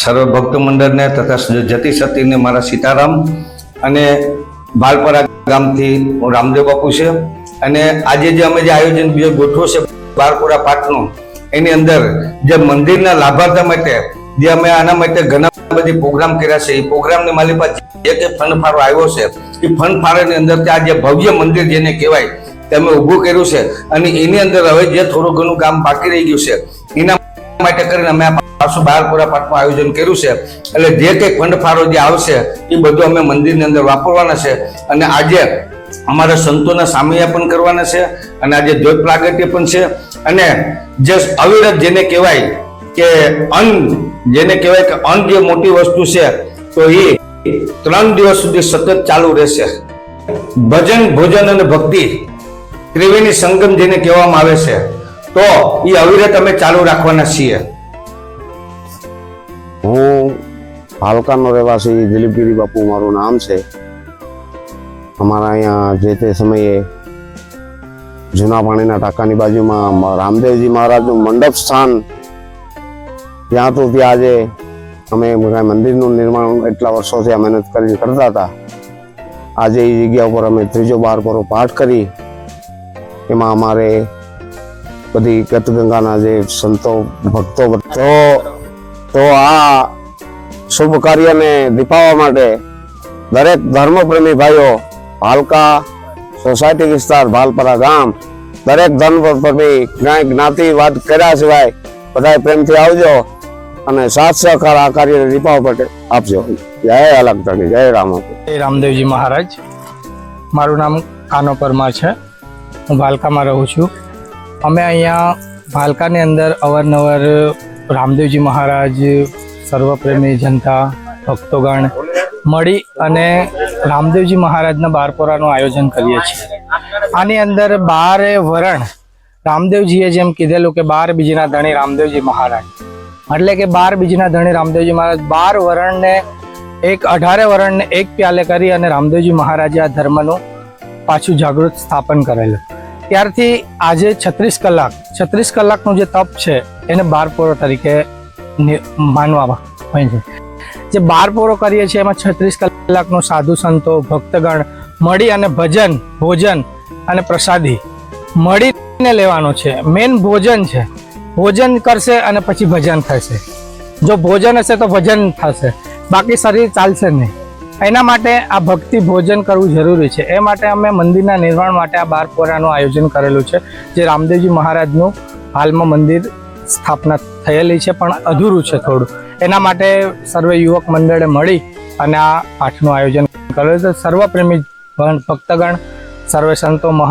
સર્વ ભક્ત મંડળને તથા જતી સતીને મારા સીતારામ અને બાલપરા ગામથી હું રામદેવ બાપુ છે. અને આજે જે અમે જે આયોજન બીજો ગોઠવો છે બારપુરા પાટનું એની અંદર જે મંદિરના લાભાર્થ માટે, જે અમે આના માટે ઘણા બધી પ્રોગ્રામ કર્યા છે, એ પ્રોગ્રામની માલિક જે કે ફંડ ફાળો આવ્યો છે, એ ફંડ ફાળાની અંદર આ જે ભવ્ય મંદિર જેને કહેવાય, તે અમે ઊભું કર્યું છે. અને એની અંદર હવે જે થોડું ઘણું કામ બાકી રહી ગયું છે, એના માટે કરીને અમે પાછું બારપુરા પાઠનું આયોજન કર્યું છે. એટલે જે કંઈ ફંડ ફાળો જે આવશે, એ બધું અમે મંદિરની અંદર વાપરવાના છે. અને આજે અમારા સંતોના સામૈયા પણ કરવાના છે અને આજે જ્યોત પ્રાગટ્ય પણ છે. અને જે અવિરત જેને કહેવાય કે અન્ન, જેને કહેવાય કે અન્ન જે મોટી વસ્તુ છે, તો એ ત્રણ દિવસ સુધી સતત ચાલુ રહેશે. ભજન, ભોજન અને ભક્તિ ત્રિવેણી સંગમ જેને કહેવામાં આવે છે. તો એ અવિરત અમે ચાલુ રાખવાના છીએ. હું હાલકાનો રહેવાસી દિલીપગીરી બાપુ, મારું નામ છે. અમારા અહીંયા જે તે સમયે જૂના પાણીના ટાંકાની બાજુમાં રામદેવજી મહારાજનું મંડપ સ્થાન ત્યાં તો ત્યાં આજે અમે મંદિરનું નિર્માણ એટલા વર્ષોથી આ મહેનત કરી કરતા હતા. આજે એ જગ્યા ઉપર અમે ત્રીજો બાર પરો પાઠ કરી. એમાં અમારે બધી ગતગંગાના જે સંતો, ભક્તો તો તો આ શુભ કાર્યને દીપાવવા માટે દરેક ધર્મપ્રેમી ભાઈઓ ભાલકા સોસાયટી વિસ્તાર, ભાલપરા ગામ, દરેક ધર્મપ્રેમી ક્યાંય જ્ઞાતિ, વાત કર્યા સિવાય બધા પ્રેમથી આવજો અને સાથ સહકાર આ કાર્યને દીપાવવા માટે આપજો. જય અલગતણી જય રામ. જય રામદેવજી મહારાજ. મારું નામ કાનો પરમાર છે. હું ભાલકામાં રહું છું. અમે અહીંયા ભાલકાની અંદર અવારનવાર રામદેવજી મહારાજ, સર્વપ્રેમી જનતા, ભક્તોગણ મળી અને રામદેવજી મહારાજના બારપોરાનું આયોજન કરીએ છીએ. આની અંદર બારે વરણ રામદેવજીએ જેમ કીધેલું કે બાર બીજના ધણી રામદેવજી મહારાજ. એટલે કે બાર બીજના ધણી રામદેવજી મહારાજ બાર વરણને એક અઢારે વરણને એક પ્યાલે કરી અને રામદેવજી મહારાજે આ ધર્મનું પાછું જાગૃત સ્થાપન કરેલું. ત્યારથી આજે છત્રીસ કલાક, છત્રીસ કલાકનું જે તપ છે, એને બારપોરો તરીકે માનવામાં હોય છે. જે બારપોરો કરીએ છીએ, એમાં છત્રીસ કલાકનો સાધુ સંતો, ભક્તગણ મળી અને ભજન, ભોજન અને પ્રસાદી મળીને લેવાનો છે. મેન ભોજન છે. ભોજન કરશે અને પછી ભજન થશે. જો ભોજન હશે તો ભજન થશે. બાકી શરીર ચાલશે નહીં. એના માટે આ ભક્તિ ભોજન કરવું જરૂરી છે. એ માટે અમે મંદિરના નિર્માણ માટે આ બારપોરાનું આયોજન કરેલું છે, જે રામદેવજી મહારાજનું હાલમાં મંદિર સ્થાપના થયેલી છે, પણ અધૂરું છે થોડું. એના માટે સર્વે યુવક મંડળે મળી અને આ પાઠનું આયોજન કરેલું છે સર્વપ્રેમી ભક્તગણ, સર્વે સંતો મહા